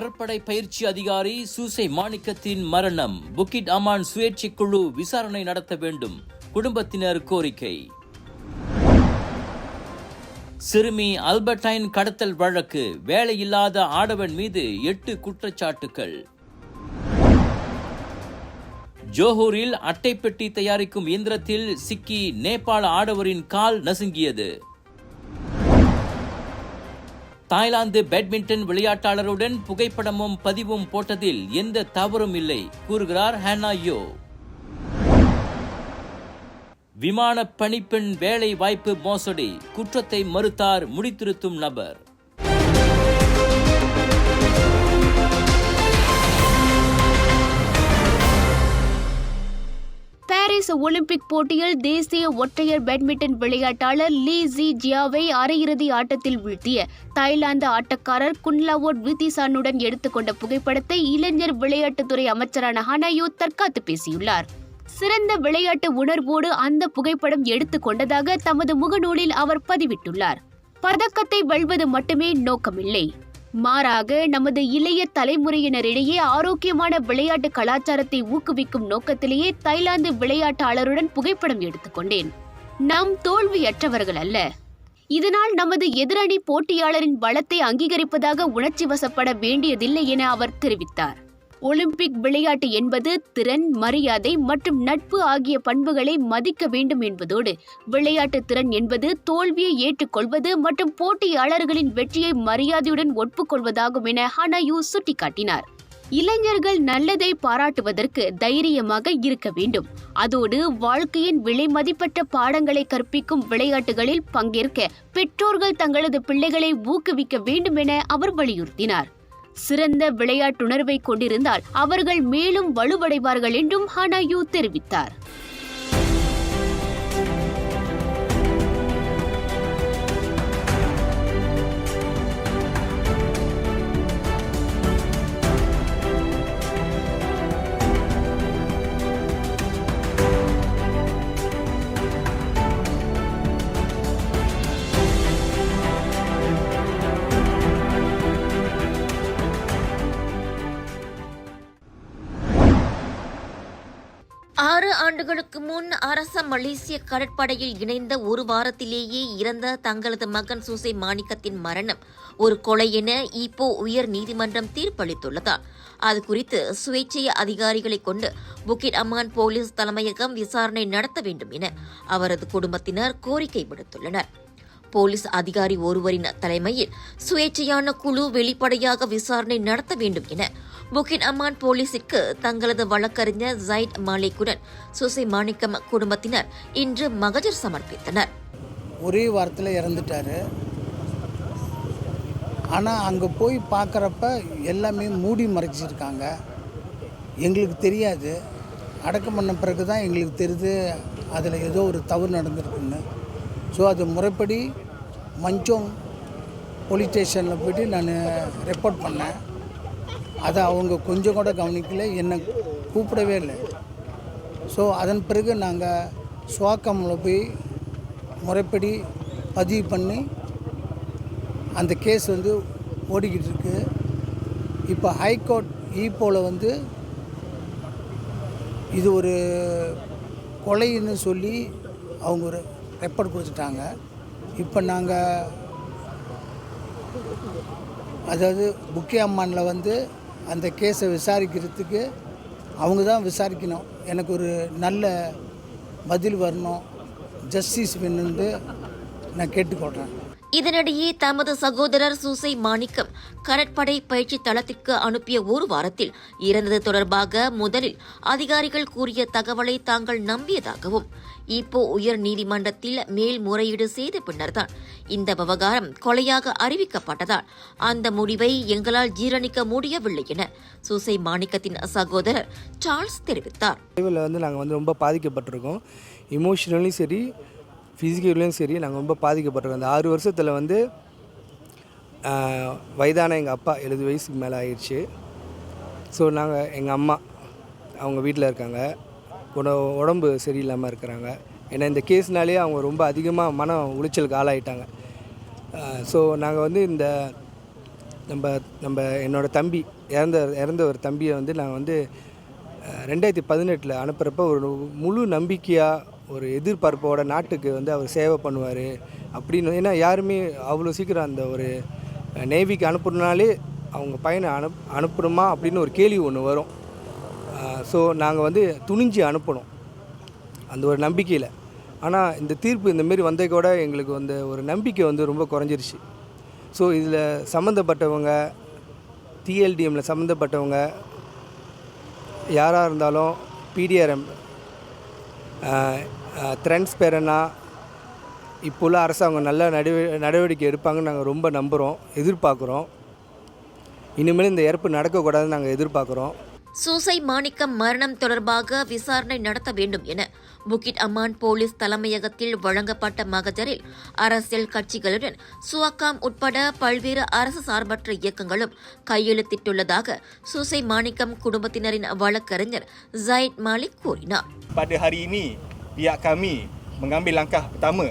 கடற்படை பயிற்சி அதிகாரி சூசை மாணிக்கத்தின் மரணம். புக்கிட் அமான் சுயேட்சை குழு விசாரணை நடத்த வேண்டும். குடும்பத்தினர் கோரிக்கை. சிறுமி அல்பர்டைன் கடத்தல் வழக்கு. வேலையில்லாத ஆடவன் மீது எட்டு குற்றச்சாட்டுகள் ஜோஹூரில் அட்டைப்பெட்டி தயாரிக்கும் இயந்திரத்தில் சிக்கி நேபாள ஆடவரின் கால் நசுங்கியது. தாய்லாந்து பேட்மிண்டன் விளையாட்டாளருடன் புகைப்படமும் பதிவும் போட்டதில் எந்த தவறும் இல்லை கூறுகிறார் ஹேனா யோ. விமான பணிப்பெண் வேலை வாய்ப்பு மோசடி குற்றத்தை மறுத்தார் முடித்திருத்தும் நபர். பாரிஸ் ஒலிம்பிக் போட்டியில் தேசிய ஒற்றையர் பேட்மிண்டன் விளையாட்டாளர் லீ ஜி ஜியாவை அரையிறுதி ஆட்டத்தில் வீழ்த்திய தாய்லாந்து ஆட்டக்காரர் குன்லாவோட் வித்திசானுடன் எடுத்துக்கொண்ட புகைப்படத்தை இளைஞர் விளையாட்டுத்துறை அமைச்சரான ஹனாயோ தற்காத்து பேசியுள்ளார். சிறந்த விளையாட்டு உணர்வோடு அந்த புகைப்படம் எடுத்துக்கொண்டதாக தமது முகநூலில் அவர் பதிவிட்டுள்ளார். பதக்கத்தை வெல்வது மட்டுமே நோக்கமில்லை. மாறாக நமது இளைய தலைமுறையினரிடையே ஆரோக்கியமான விளையாட்டு கலாச்சாரத்தை ஊக்குவிக்கும் நோக்கத்திலேயே தாய்லாந்து விளையாட்டாளருடன் புகைப்படம் எடுத்துக்கொண்டேன் நாம் தோல்வியற்றவர்கள் அல்ல. இதனால் நமது எதிரணி போட்டியாளரின் பலத்தை அங்கீகரிப்பதாக உணர்ச்சி வசப்பட வேண்டியதில்லை என அவர் தெரிவித்தார். ஒலிம்பிக் விளையாட்டு என்பது திறன் மரியாதை மற்றும் நட்பு ஆகிய பண்புகளை மதிக்க வேண்டும் என்பதோடு விளையாட்டு திறன் என்பது தோல்வியை ஏற்றுக்கொள்வது மற்றும் போட்டியாளர்களின் வெற்றியை மரியாதையுடன் ஒப்புக்கொள்வதாகும் என ஹனயூ சுட்டிக்காட்டினார். இளைஞர்கள் நல்லதை பாராட்டுவதற்கு தைரியமாக இருக்க வேண்டும். அதோடு வாழ்க்கையின் விலை மதிப்பற்ற பாடங்களை கற்பிக்கும் விளையாட்டுகளில் பங்கேற்க பெற்றோர்கள் தங்களது பிள்ளைகளை ஊக்குவிக்க வேண்டும் என அவர் வலியுறுத்தினார். சிறந்த விளையாட்டுணர்வை கொண்டிருந்தால் அவர்கள் மேலும் வலுவடைவார்கள் என்றும் ஹனாயூ தெரிவித்தார். ஆண்டுகளுக்கு முன் அரச மலேசிய கடற்படையில் இணைந்த ஒரு வாரத்திலேயே இறந்த தங்களது மகன் சூசை மாணிக்கத்தின் மரணம் ஒரு கொலை என இப்போ உயர் நீதிமன்றம் தீர்ப்பளித்துள்ளதால் அது குறித்து சுயேட்சை அதிகாரிகளை கொண்டு புக்கிட் அம்மான் போலீஸ் தலைமையகம் விசாரணை நடத்த வேண்டும் என அவரது குடும்பத்தினர் கோரிக்கை விடுத்துள்ளனர். போலீஸ் அதிகாரி ஒருவரின் தலைமையில் சுயேட்சையான குழு வெளிப்படையாக விசாரணை நடத்த வேண்டும் என புக்கின் அம்மான் போலீசிற்கு தங்களது வழக்கறிஞர் ஜைட் மாலிக்குடன் சுசை மாணிக்கம் குடும்பத்தினர் இன்று மகஜர் சமர்ப்பித்தனர். ஒரே வாரத்தில் இறந்துட்டார். ஆனால் அங்கே போய் பார்க்குறப்ப எல்லாமே மூடி மறைச்சிருக்காங்க. எங்களுக்கு தெரியாது. அடக்கம் பண்ண பிறகு தான் எங்களுக்கு தெரியுது அதில் ஏதோ ஒரு தவறு நடந்திருக்குன்னு. ஸோ அது முறைப்படி மஞ்சோங் போலீஸ் ஸ்டேஷனில் போயிட்டு நான் ரிப்போர்ட் பண்ணேன். அதை அவங்க கொஞ்சம் கூட கவனிக்கல என்னை கூப்பிடவே இல்லை. ஸோ அதன் பிறகு நாங்கள் சுவாக்கமில் போய் முறைப்படி பதிவு பண்ணி அந்த கேஸ் வந்து ஓடிக்கிட்டு இருக்கு. இப்போ ஹைகோர்ட் ஈப்போவில் வந்து இது ஒரு கொலைன்னு சொல்லி அவங்க ஒரு ரெப்பர்ட் கொடுத்துட்டாங்க. இப்போ நாங்கள் அதாவது புக்கே அம்மானில் வந்து அந்த கேஸை விசாரிக்கிறதுக்கு அவங்க தான் விசாரிக்கணும். எனக்கு ஒரு நல்ல பதில் வரணும். ஜஸ்டிஸ் வேணும்னு நான் கேட்டுக்கொள்கிறேன் இதனிடையே தமது சகோதரர் சூசை மாணிக்கம் கடற்படை பயிற்சி தளத்திற்கு அனுப்பிய ஒரு வாரத்தில் இறந்தது தொடர்பாக முதலில் அதிகாரிகள் கூறிய தகவலை தாங்கள் நம்பியதாகவும் இப்போ உயர் நீதிமன்றத்தில் மேல்முறையீடு செய்த பின்னர்தான் இந்த விவகாரம் கொலையாக அறிவிக்கப்பட்டதால் அந்த முடிவை எங்களால் ஜீரணிக்க முடியவில்லை என சூசை மாணிக்கத்தின் சகோதரர் சார்ல்ஸ் தெரிவித்தார். வந்து நாங்கள் வந்து ரொம்ப பாதிக்கப்பட்டிருக்கோம். இமோஷனலி சரி ஃபிசிக்கலையும் சரி நாங்கள் ரொம்ப பாதிக்கப்பட்டிருக்கோம். அந்த ஆறு வருஷத்தில் வந்து வயதான எங்கள் அப்பா எழுபது வயசுக்கு மேலே ஆயிடுச்சு. ஸோ நாங்கள் எங்கள் அம்மா அவங்க வீட்டில் இருக்காங்க. உட உடம்பு சரியில்லாமல் இருக்கிறாங்க. ஏன்னா இந்த கேஸ்னாலே அவங்க ரொம்ப அதிகமாக மன உளைச்சலுக்கு ஆளாயிட்டாங்க. ஸோ நாங்கள் வந்து இந்த நம்ம நம்ம என்னோடய தம்பி இறந்த இறந்த ஒரு தம்பியை வந்து நான் வந்து ரெண்டாயிரத்தி பதினெட்டில் அனுப்புகிறப்ப ஒரு முழு நம்பிக்கையாக ஒரு எதிர்பார்ப்போட நாட்டுக்கு வந்து அவர் சேவை பண்ணுவார் அப்படின்னு. ஏன்னா யாருமே அவ்வளோ சீக்கிரம் அந்த ஒரு நேவிக்கு அனுப்புறதுனாலே அவங்க பையனை அனுப் அனுப்பணுமா அப்படின்னு ஒரு கேள்வி ஒன்று வரும். ஸோ நாங்கள் வந்து துணிஞ்சு அனுப்பணும் அந்த ஒரு நம்பிக்கையில். ஆனால் இந்த தீர்ப்பு இந்த மாரி வந்தே கூட எங்களுக்கு வந்து ஒரு நம்பிக்கை வந்து ரொம்ப குறைஞ்சிருச்சு. ஸோ இதில் சம்மந்தப்பட்டவங்க டிஎல்டிஎம்மில் சம்மந்தப்பட்டவங்க யாராக இருந்தாலும் பிடிஆர்எம் டிரான்ஸ்பேரனாக இப்போ உள்ள அரசாங்கம் நல்ல நடவ நடவடிக்கை எடுப்பாங்கன்னு நாங்கள் ரொம்ப நம்புகிறோம் எதிர்பார்க்குறோம். இனிமேல் இந்த இறப்பு நடக்கக்கூடாதுன்னு நாங்கள் எதிர்பார்க்குறோம். சூசை மாணிக்கம் மரணம் தொடர்பாக விசாரணை நடத்த வேண்டும் என புக்கிட் அம்மான் போலீஸ் தலைமையகத்தில் வழங்கப்பட்ட மகஜரில் அரசியல் கட்சிகளுடன் சுவாக்காம் உட்பட பல்வேறு அரசு சார்பற்ற இயக்கங்களும் கையெழுத்திட்டுள்ளதாக சூசை மாணிக்கம் குடும்பத்தினரின் வழக்கறிஞர் ஜயிட் மாலிக் கூறினார் pada hari ini pihak kami mengambil langkah pertama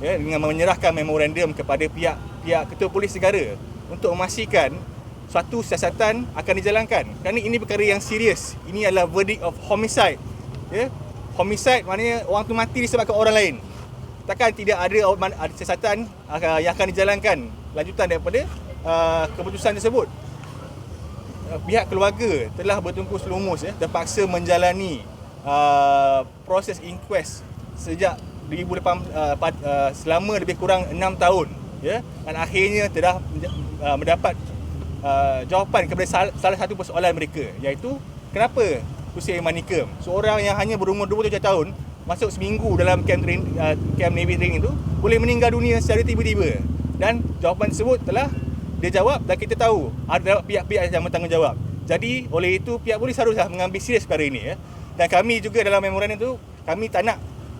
ya, dengan menyerahkan memorandum kepada pihak pihak ketua polis negara untuk memastikan suatu siasatan akan dijalankan kerana ini perkara yang serius ini adalah verdict of homicide ya homicide maknanya orang tu mati disebabkan orang lain. Takkan tidak ada siasatan uh, yang akan dijalankan lanjutan daripada uh, keputusan tersebut. Uh, pihak keluarga telah bertungkus lumus ya terpaksa menjalani uh, proses inquest sejak 2008 uh, uh, selama lebih kurang 6 tahun ya. Dan akhirnya telah mendapat uh, jawapan kepada sal- salah satu persoalan mereka iaitu kenapa Hussein Manikem seorang yang hanya berumur 27 tahun masuk seminggu dalam camp train, uh, camp Navy training itu boleh meninggal dunia secara tiba-tiba dan jawapan tersebut telah dia jawab dan kita tahu ada pihak-pihak yang bertanggungjawab. Jadi oleh itu pihak polis haruslah mengambil serius perkara ini ya. Dan kami juga dalam memorandum itu kami tak nak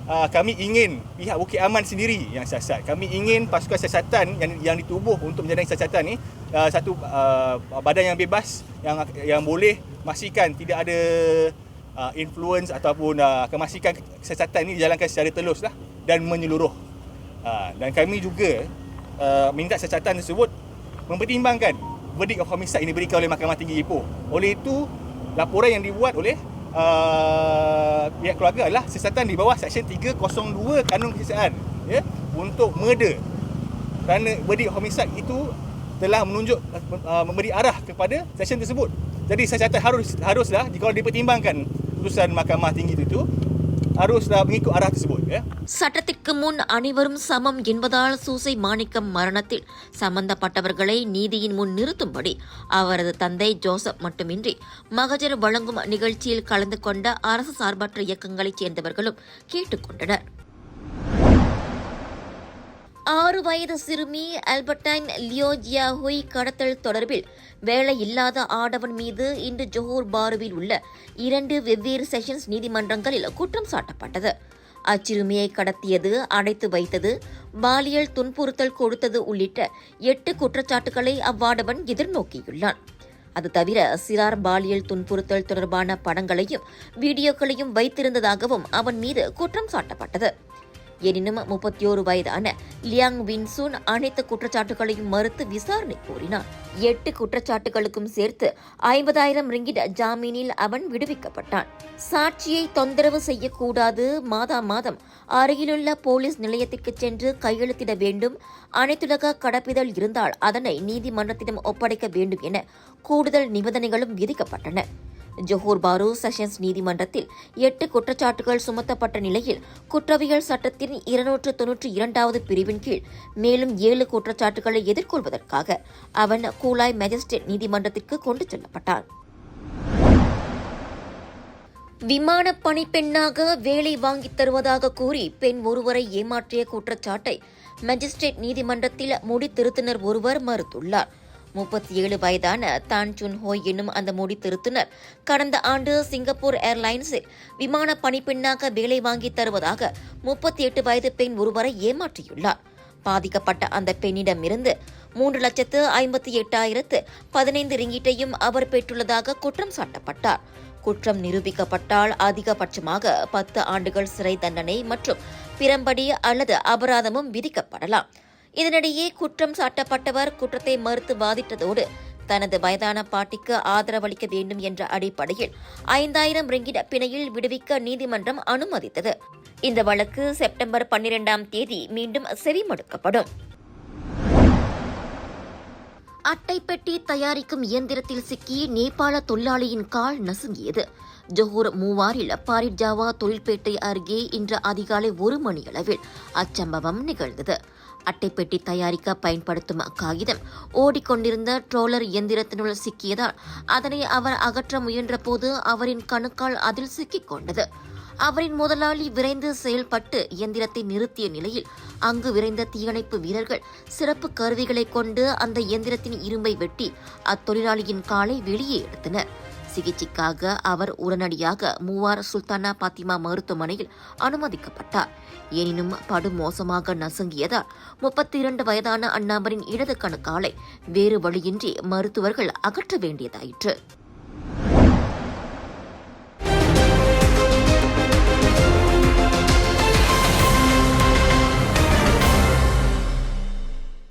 uh, kami ingin pihak Bukit Aman sendiri yang siasat. Kami ingin pasukan siasatan yang yang ditubuh untuk menjalani siasatan ni uh, satu uh, badan yang bebas yang yang boleh pastikan tidak ada uh, influence ataupun uh, akan pastikan siasatan ini dijalankan secara telus lah dan menyeluruh. Uh, dan kami juga uh, minta siasatan tersebut mempertimbangkan verdict of homicide ini diberikan oleh Mahkamah Tinggi Ipoh. Oleh itu, laporan yang dibuat oleh uh, pihak keluarga adalah siasatan di bawah Seksyen 302 Kanun Kejaksaan ya, untuk murder. Kerana verdict of homicide itu telah menunjuk uh, memberi arah kepada seksyen tersebut. Jadi siasatan harus haruslah jika dipertimbangkan putusan Mahkamah Tinggi itu haruslah mengikut arah tersebut ya. சட்டத்திற்கு முன் அனைவரும் சமம் என்பதால் சூசை மாணிக்கம் மரணத்தில் சம்பந்தப்பட்டவர்களை நீதியின் முன் நிறுத்தும்படி அவரது தந்தை ஜோசப் மட்டுமின்றி மகஜர் வழங்கும் நிகழ்ச்சியில் கலந்து கொண்ட அரசு சார்பற்ற இயக்கங்களைச் சேர்ந்தவர்களும் கேட்டுக்கொண்டனர் ஆறு வயது சிறுமி ஆல்பர்டைன் லியோஜியா ஹுய் கடத்தல் தொடர்பில் வேலையில்லாத ஆடவன் மீது இன்று ஜோஹர் பாருவில் உள்ள இரண்டு வெவ்வேறு செஷன்ஸ் நீதிமன்றங்களில் குற்றம் சாட்டப்பட்டது. அச்சிறுமியை கடத்தியது அடைத்து வைத்தது பாலியல் துன்புறுத்தல் கொடுத்தது உள்ளிட்ட எட்டு குற்றச்சாட்டுகளை அவ்வாடவன் எதிர்நோக்கியுள்ளான். அது தவிர சிறார் பாலியல் துன்புறுத்தல் தொடர்பான படங்களையும் வீடியோக்களையும் வைத்திருந்ததாகவும் அவன் மீது குற்றம் சாட்டப்பட்டது. எனினும் முப்பத்தியோரு வயதான லியாங் வின்சூன் அனைத்து குற்றச்சாட்டுகளையும் மறுத்து விசாரணை கோரினார். எட்டு குற்றச்சாட்டுகளுக்கும் சேர்த்து ஐம்பதாயிரம் ரிங்கிட் ஜாமீனில் அவன் விடுவிக்கப்பட்டான். சாட்சியை தொந்தரவு செய்யக்கூடாது. மாதா மாதம் அருகிலுள்ள போலீஸ் நிலையத்திற்கு சென்று கையெழுத்திட வேண்டும். அனைத்துலக கடப்பிதழ் இருந்தால் அதனை நீதிமன்றத்திடம் ஒப்படைக்க வேண்டும் என கூடுதல் நிபந்தனைகளும் விதிக்கப்பட்டன. ஜொஹூர் பாரு செஷன்ஸ் நீதிமன்றத்தில் எட்டு குற்றச்சாட்டுகள் சுமத்தப்பட்ட நிலையில் குற்றவியல் சட்டத்தின் இருநூற்று தொன்னூற்றி இரண்டாவது பிரிவின் கீழ் மேலும் ஏழு குற்றச்சாட்டுகளை எதிர்கொள்வதற்காக அவன் கூலாய் மேஜிஸ்ட்ரேட் நீதிமன்றத்திற்கு கொண்டு செல்லப்பட்டான். விமான பணிப்பெண்ணாக வேலை வாங்கித் தருவதாக கூறி பெண் ஒருவரை ஏமாற்றிய குற்றச்சாட்டை மெஜிஸ்ட்ரேட் நீதிமன்றத்தில் முடி திருத்தினர் ஒருவர் மறுத்துள்ளார். முப்பத்தி ஏழு வயதான தான் சுன் ஹோய் என்னும் அந்த முடி திருத்தினர். கடந்த ஆண்டு சிங்கப்பூர் ஏர்லைன்ஸில் விமான பணிப்பெண்ணாக வேலை வாங்கித் தருவதாக முப்பத்தி எட்டு வயது பெண் ஒருவரை ஏமாற்றியுள்ளார். பாதிக்கப்பட்ட அந்த பெண்ணிடமிருந்து மூன்று லட்சத்து ஐம்பத்தி எட்டாயிரத்து பதினைந்து ரிங்கீட்டையும் அவர் பெற்றுள்ளதாக குற்றம் சாட்டப்பட்டார். குற்றம் நிரூபிக்கப்பட்டால் அதிகபட்சமாக பத்து ஆண்டுகள் சிறை தண்டனை மற்றும் பிறம்படி அல்லது அபராதமும் விதிக்கப்படலாம். இதனிடையே குற்றம் சாட்டப்பட்டவர் குற்றத்தை மறுத்து வாதிட்டதோடு தனது வயதான பாட்டிக்கு ஆதரவளிக்க வேண்டும் என்ற அடிப்படையில் ஐந்தாயிரம் ரிங்கிட பிணையில் விடுவிக்க நீதிமன்றம் அனுமதித்தது. இந்த வழக்கு செப்டம்பர் பன்னிரெண்டாம் தேதி மீண்டும் செவிமடுக்கப்படும். அட்டைப்பெட்டி தயாரிக்கும் இயந்திரத்தில் சிக்கி நேபாள தொழிலாளியின் கால் நசுங்கியது. ஜோஹூர் மூவாரில் பாரிட்ஜாவா தொழில்பேட்டை அருகே இன்று அதிகாலை ஒரு மணியளவில் அச்சம்பவம் நிகழ்ந்தது. அட்டைப்பெட்டி தயாரிக்க பயன்படுத்தும் காகிதம் ஓடிக்கொண்டிருந்த ட்ரோலர் இயந்திரத்தினுள் சிக்கியதால் அதனை அவர் அகற்ற முயன்றபோது அவரின் கணுக்கால் அதில் சிக்கிக் கொண்டது. அவரின் முதலாளி விரைந்து செயல்பட்டு இயந்திரத்தை நிறுத்திய நிலையில் அங்கு விரைந்த தீயணைப்பு வீரர்கள் சிறப்பு கருவிகளை கொண்டு அந்த இயந்திரத்தின் இரும்பை வெட்டி அத்தொழிலாளியின் காலை வெளியே எடுத்தனர். சிகிச்சைக்காக அவர் உடனடியாக மூவார் சுல்தானா பாத்திமா மருத்துவமனையில் அனுமதிக்கப்பட்டார். எனினும் படுமோசமாக நசுங்கியதால் முப்பத்தி இரண்டு வயதான அந்நபரின் இடது கணுக்காலை வேறு வழியின்றி மருத்துவர்கள் அகற்ற வேண்டியதாயிற்று.